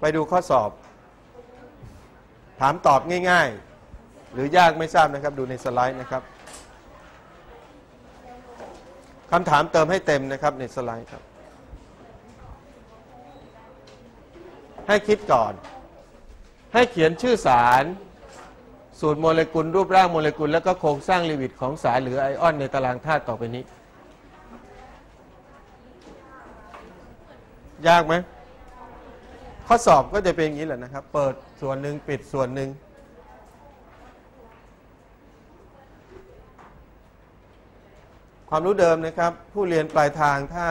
ไปดูข้อสอบ ถามตอบง่าย ๆ หรือยากไม่ทราบนะครับ ดูในสไลด์นะครับคำถามเติมให้เต็มนะครับในสไลด์ครับ ให้คิดก่อน ให้เขียนชื่อสารสูตรโมเลกุลรูปร่างโมเลกุล แล้วก็โครงสร้างลิวิดของสารหรือไอออนในตารางธาตุต่อไปนี้ ยากไหม ข้อสอบก็จะเป็นอย่างนี้แหละนะครับ เปิดส่วนหนึ่งปิดส่วนหนึ่งความรู้เดิมนะครับ ผู้เรียนปลายทางถ้า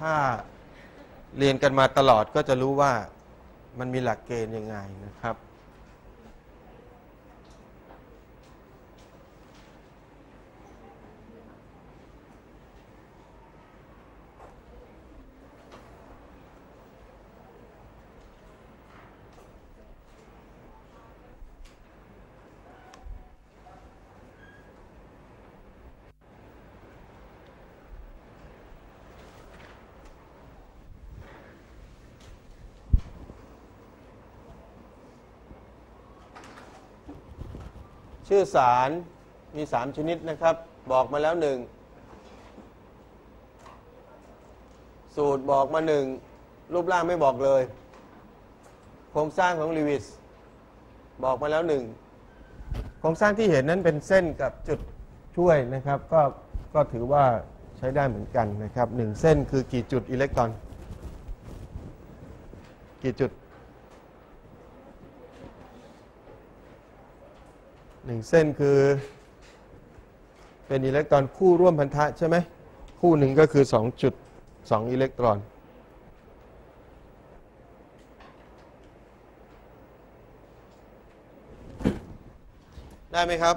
ถ้าเรียนกันมาตลอดก็จะรู้ว่ามันมีหลักเกณฑ์ยังไงนะครับ ชื่อสารมี 3 ชนิดนะครับ บอกมาแล้วหนึ่งสูตรบอกมาหนึ่งรูปร่างไม่บอกเลย โครงสร้างของลีวิสบอกมาแล้วหนึ่งโครงสร้างที่เห็นนั้นเป็นเส้นกับจุดช่วยนะครับ ก็ก็ถือว่าใช้ได้เหมือนกันนะครับหนึ่งเส้นคือกี่จุดอิเล็กตรอน กี่จุด หนึ่งเส้นคือ เป็นอิเล็กตรอนคู่ร่วมพันธะใช่ไหมคู่หนึ่งก็คือ2จุด2อิเล็กตรอน ได้ไหมครับ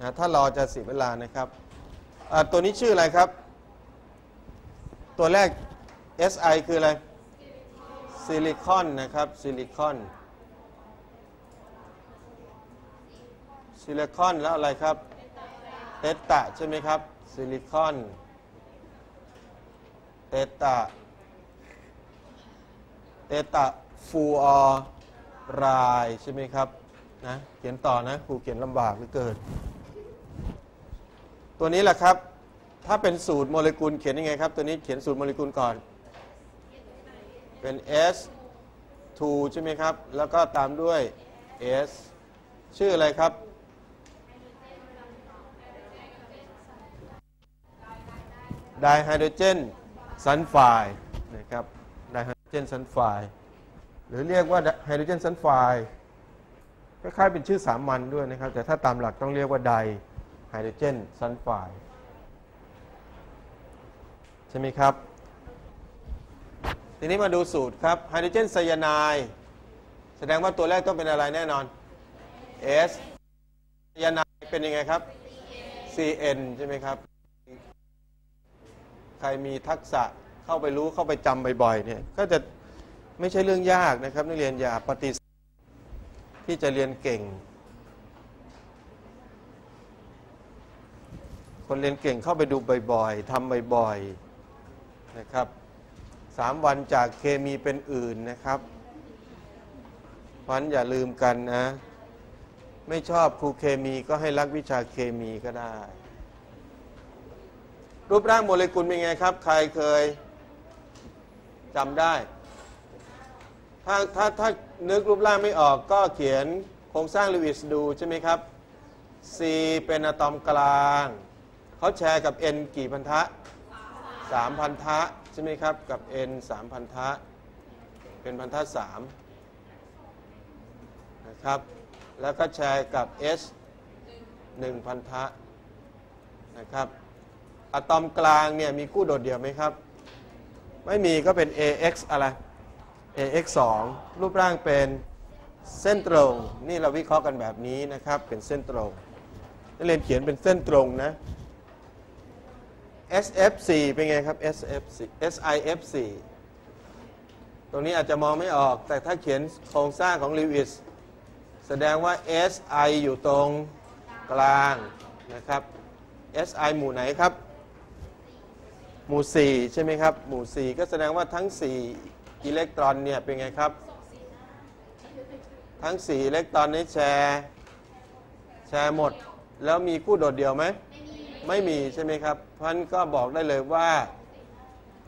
นะถ้ารอจะเสียเวลานะครับตัวนี้ชื่ออะไรครับ ตัวแรก SI คืออะไร ซิลิคอนนะครับ ซิลิคอน ซิลิคอนแล้วอะไรครับเตตะใช่ไหมครับ ซิลิคอนเตตะเตตะฟูออรายใช่ไหมครับนะเขียนต่อนะครูเขียนลำบากเหลือเกินตัวนี้แหละครับ ถ้าเป็นสูตรโมเลกุลเขียนยังไงครับ ตัวนี้เขียนสูตรโมเลกุลก่อน เป็น S 2ใช่ไหมครับ แล้วก็ตามด้วย S ชื่ออะไรครับ ไดไฮโดรเจนซัลไฟด์นะครับไดไฮโดรเจนซัลไฟด์หรือเรียกว่าไฮโดรเจนซัลไฟด์คล้ายๆเป็นชื่อสามัญด้วยนะครับ แต่ถ้าตามหลักต้องเรียกว่าไดไฮโดรเจนซัลไฟด์ใช่ไหมครับ ทีนี้มาดูสูตรครับไฮโดรเจนไซยาไนด์แสดงว่าตัวแรกต้องเป็นอะไรแน่นอน S ไซยาไนด์เป็นยังไงครับ CN ใช่ไหมครับ ใครมีทักษะเข้าไปรู้เข้าไปจำบ่อยๆเนี่ยก็จะไม่ใช่เรื่องยากนะครับ นักเรียนอย่าปฏิเสธที่จะเรียนเก่ง คนเรียนเก่งเข้าไปดูบ่อยๆทำบ่อยๆนะครับสามวันจากเคมีเป็นอื่นนะครับเพราะฉะนั้นอย่าลืมกันนะ ไม่ชอบครูเคมีก็ให้รักวิชาเคมีก็ได้ รูปร่างโมเลกุลเป็นไงครับ ใครเคยจำได้ ถ้าถ้าถ้านึกรูปร่างไม่ออกก็เขียนโครงสร้างลิวิสดูใช่ไหมครับ C เป็นอะตอมกลาง เขาแชร์กับ N กี่พันธะ3พันธะใช่ไหมครับ กับ N 3พันธะ เป็นพันธะ3นะครับ แล้วก็แชร์กับ S 1พันธะนะครับ อะตอมกลางเนี่ยมีคู่โดดเดี่ยวไหมครับ ไม่มีก็เป็น AX อะไร AX 2รูปร่างเป็นเส้นตรง นี่เราวิเคราะห์กันแบบนี้นะครับ เป็นเส้นตรงนักเรียนเขียนเป็นเส้นตรงนะ SF4 เป็นไงครับ SF4 SIF4 ตรงนี้อาจจะมองไม่ออก แต่ถ้าเขียนโครงสร้างของลิวิสแสดงว่า SI อยู่ตรงกลางนะครับ SI หมู่ไหนครับ หมู่4ใช่ไหมครับ หมู่ 4 ก็แสดงว่าทั้ง 4 อิเล็กตรอนเนี่ยเป็นไงครับ ทั้ง 4 อิเล็กตรอนนี้แชร์ แชร์หมด แล้วมีคู่โดดเดี่ยวไหม ไม่มีใช่ไหมครับพันก็บอกได้เลยว่า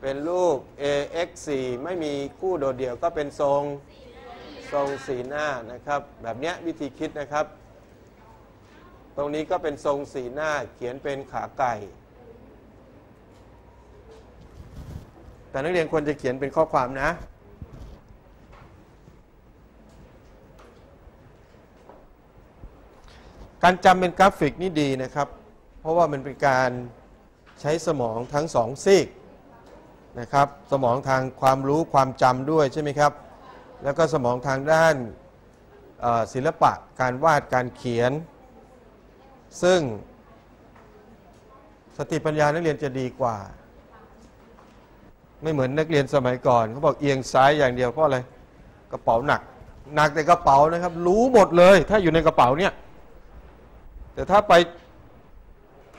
เป็นรูป AX4 ไม่มีคู่โดดเดี่ยวก็เป็นทรงทรงสีหน้านะครับ แบบเนี้ยวิธีคิดนะครับ ตรงนี้ก็เป็นทรงสีหน้าเขียนเป็นขาไก่ แต่นักเรียนควรจะเขียนเป็นข้อความนะ การจำเป็นกราฟิกนี่ดีนะครับ เพราะว่ามันเป็นการใช้สมองทั้งสองซีกนะครับ สมองทางความรู้ความจำด้วยใช่ไหมครับ แล้วก็สมองทางด้านศิลปะการวาดการเขียน ซึ่งสติปัญญานักเรียนจะดีกว่า ไม่เหมือนนักเรียนสมัยก่อนเขาบอกเอียงซ้ายอย่างเดียวเพราะอะไรกระเป๋าหนัก หนักแต่กระเป๋านะครับ รู้หมดเลย ถ้าอยู่ในกระเป๋าเนี่ยแต่ถ้าไป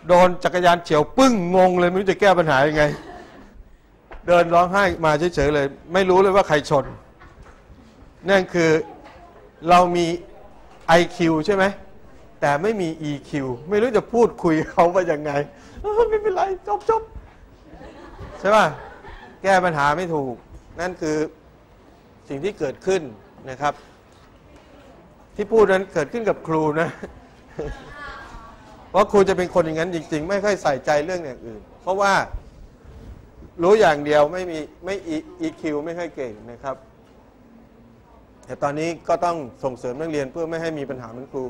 โดนจักรยานเฉียวปึ้งงงเลยไม่รู้จะแก้ปัญหายังไง เดินร้องไห้มาเฉยๆเลย ไม่รู้เลยว่าใครชน นั่นคือเรามี IQ ใช่ไหมแต่ไม่มี EQ ไม่รู้จะพูดคุยเขาว่ายังไงไม่เป็นไรจบจบใช่ป่ะ แก้ปัญหาไม่ถูก นั่นคือสิ่งที่เกิดขึ้นนะครับ ที่พูดนั้นเกิดขึ้นกับครูนะเพราะครูจะเป็นคนอย่างนั้นจริง ๆ ไม่ค่อยใส่ใจเรื่องอย่างอื่น เพราะว่ารู้อย่างเดียวไม่มีไม่ EQ ไม่ค่อยเก่งนะครับ แต่ตอนนี้ก็ต้องส่งเสริมนักเรียนเพื่อไม่ให้มีปัญหาเหมือนครู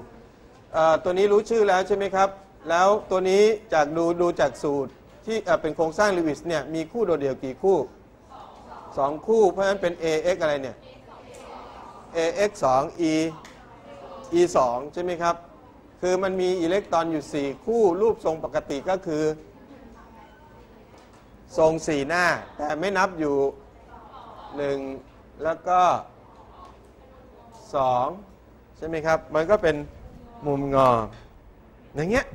ตัวนี้รู้ชื่อแล้วใช่ไหมครับ แล้วตัวนี้จากดูดูจากสูตร ที่เป็นโครงสร้างลิวิสเนี่ยมีคู่โดดเดี่ยวกี่คู่สองคู่ เพราะฉะนั้นเป็น AX อะไรเนี่ย AX 2 E E 2ใช่ไหมครับ คือมันมีอิเล็กตรอนอยู่ 4 คู่รูปทรงปกติก็คือ ทรงสี่หน้า แต่ไม่นับอยู่ 1 แล้วก็ 2 ใช่ไหมครับ มันก็เป็นมุมงออย่างเงี้ย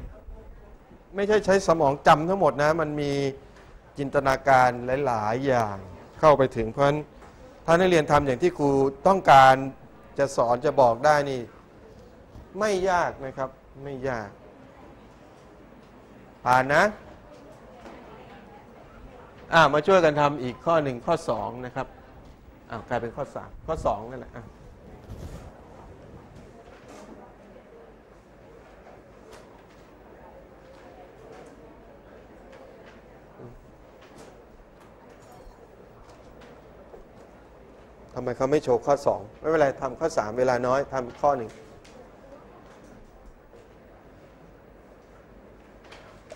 ไม่ใช่ใช้สมองจำทั้งหมดนะ มันมีจินตนาการหลาย ๆ อย่างเข้าไปถึงเพราะนั้นถ้านักเรียนทำอย่างที่ครูต้องการจะสอนจะบอกได้นี่ ไม่ยากนะครับ ไม่ยาก ผ่านนะอ่ามาช่วยกันทำอีกข้อหนึ่งข้อสองนะครับอ้าวกลายเป็นข้อสามข้อสองนั่นแหละ ทำไมเขาไม่โชว์ข้อสองไม่เป็นไรทำข้อสามเวลาน้อยทำข้อหนึ่ง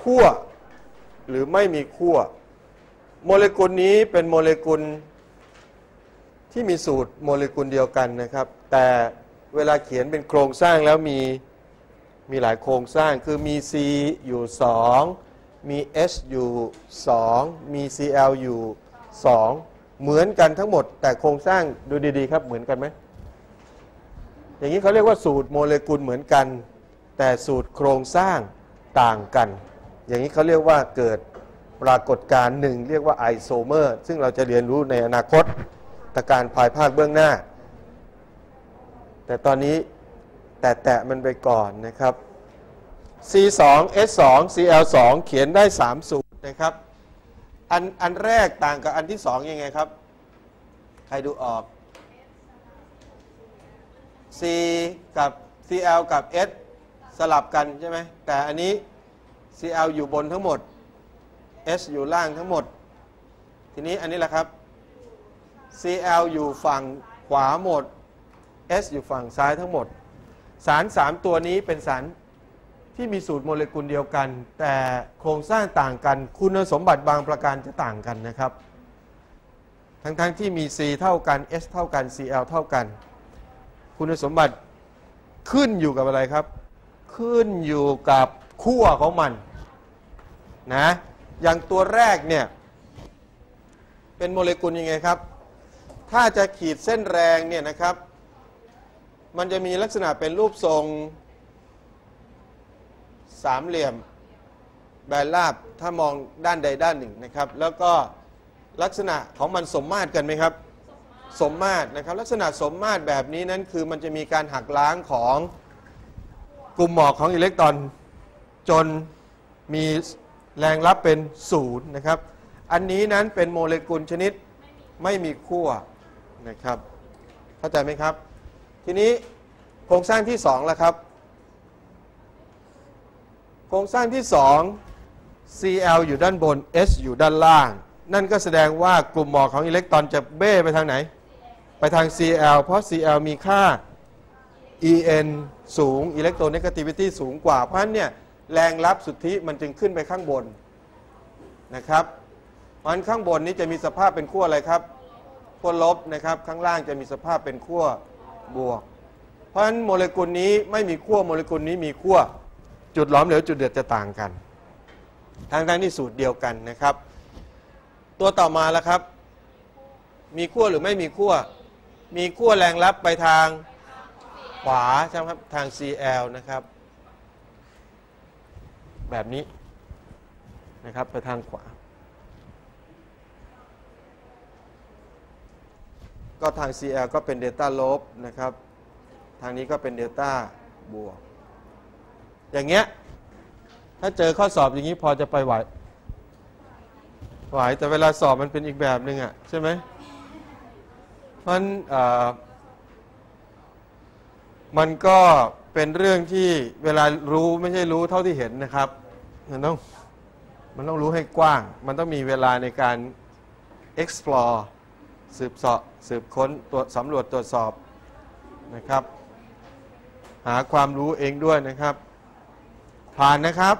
ขั้วหรือไม่มีขั้วโมเลกุลนี้เป็นโมเลกุลที่มีสูตรโมเลกุลเดียวกันนะครับ แต่เวลาเขียนเป็นโครงสร้างแล้วมีมีหลายโครงสร้างคือมี C อยู่ 2 มี H อยู่ 2 มี Cl อยู่ 2 เหมือนกันทั้งหมด แต่โครงสร้างดูดีๆครับเหมือนกันไหมอย่างนี้เขาเรียกว่าสูตรโมเลกุลเหมือนกัน แต่สูตรโครงสร้างต่างกัน อย่างนี้เขาเรียกว่าเกิดปรากฏการณ์หนึ่งเรียกว่าไอโซเมอร์ซึ่งเราจะเรียนรู้ในอนาคตตะการภายภาคเบื้องหน้า แต่ตอนนี้แตะๆมันไปก่อนนะครับ C2 S2 Cl2 เขียนได้ 3 สูตรนะครับ อันอันแรกต่างกับอันที่2ยังไงครับ ใครดูออก C กับ Cl กับ S สลับกันใช่ไหมแต่อันนี้ Cl อยู่บนทั้งหมด S อยู่ล่างทั้งหมด ทีนี้อันนี้แหละครับ Cl อยู่ฝั่งขวาหมด S อยู่ฝั่งซ้ายทั้งหมด สาร 3 ตัวนี้เป็นสาร ที่มีสูตรโมเลกุลเดียวกัน แต่โครงสร้างต่างกัน คุณสมบัติบางประการจะต่างกันนะครับ ทั้งๆทที่มี C เท่ากัน S เท่ากัน Cl เท่ากัน คุณสมบัติขึ้นอยู่กับอะไรครับ ขึ้นอยู่กับขั้วของมันนะอย่างตัวแรกเนี่ยเป็นโมเลกุลยังไงครับ ถ้าจะขีดเส้นแรงเนี่ยนะครับ มันจะมีลักษณะเป็นรูปทรง สามเหลี่ยมแบนราบถ้ามองด้านใดด้านหนึ่งนะครับ แล้วก็ลักษณะของมันสมมาตรกันไหมครับ สมมาตรนะครับ ลักษณะสมมาตรแบบนี้นั้นคือมันจะมีการหักล้างของกลุ่มหมอกของอิเล็กตรอน จนมีแรงรับเป็นศูนย์นะครับ อันนี้นั้นเป็นโมเลกุลชนิดไม่มีขั้วนะครับ เข้าใจไหมครับ ทีนี้โครงสร้างที่2ละครับ โครงสร้างที่ 2 Cl อยู่ด้านบน S อยู่ด้านล่าง นั่นก็แสดงว่ากลุ่มหมอกของอิเล็กตรอนจะเบ้ไปทางไหน ไปทาง Cl เพราะ Cl มีค่า En สูงอิเล็กโทรน a ก a ิวิตี้สูงกว่า เพราะนั้นเนี่ยแรงรับสุทธิมันจึงขึ้นไปข้างบนนะครับเพราะฉะนั้นข้างบนนี้จะมีสภาพเป็นขั้วอะไรครับขั้วลบนะครับ ข้างล่างจะมีสภาพเป็นขั้วบวก เพราะฉะนั้นโมเลกุลนี้ไม่มีขั้วโมเลกุลนี้มีขั้ว จุดหลอมเหลวจุดเดือดจะต่างกันทางด้านที่สูตรเดียวกันนะครับ ตัวต่อมาแล้วครับ มีขั้วหรือไม่มีขั้วมีขั้วแรงรับไปทางขวาใช่ไหมครับทาง Cl นะครับ แบบนี้นะครับไปทางขวา ก็ทาง Cl ก็เป็นเดลต้าลบนะครับ ทางนี้ก็เป็นเดลต้าบวก อย่างเงี้ย ถ้าเจอข้อสอบอย่างนี้พอจะไปไหวไหวแต่เวลาสอบมันเป็นอีกแบบหนึ่งอะใช่ไหมเพราะนั้นมันก็เป็นเรื่องที่เวลารู้ไม่ใช่รู้เท่าที่เห็นนะครับ มันต้องมันต้องรู้ให้กว้าง มันต้องมีเวลาในการ explore สืบเสาะสืบค้นตรวจสำรวจตรวจสอบนะครับ หาความรู้เองด้วยนะครับ ผ่านนะครับ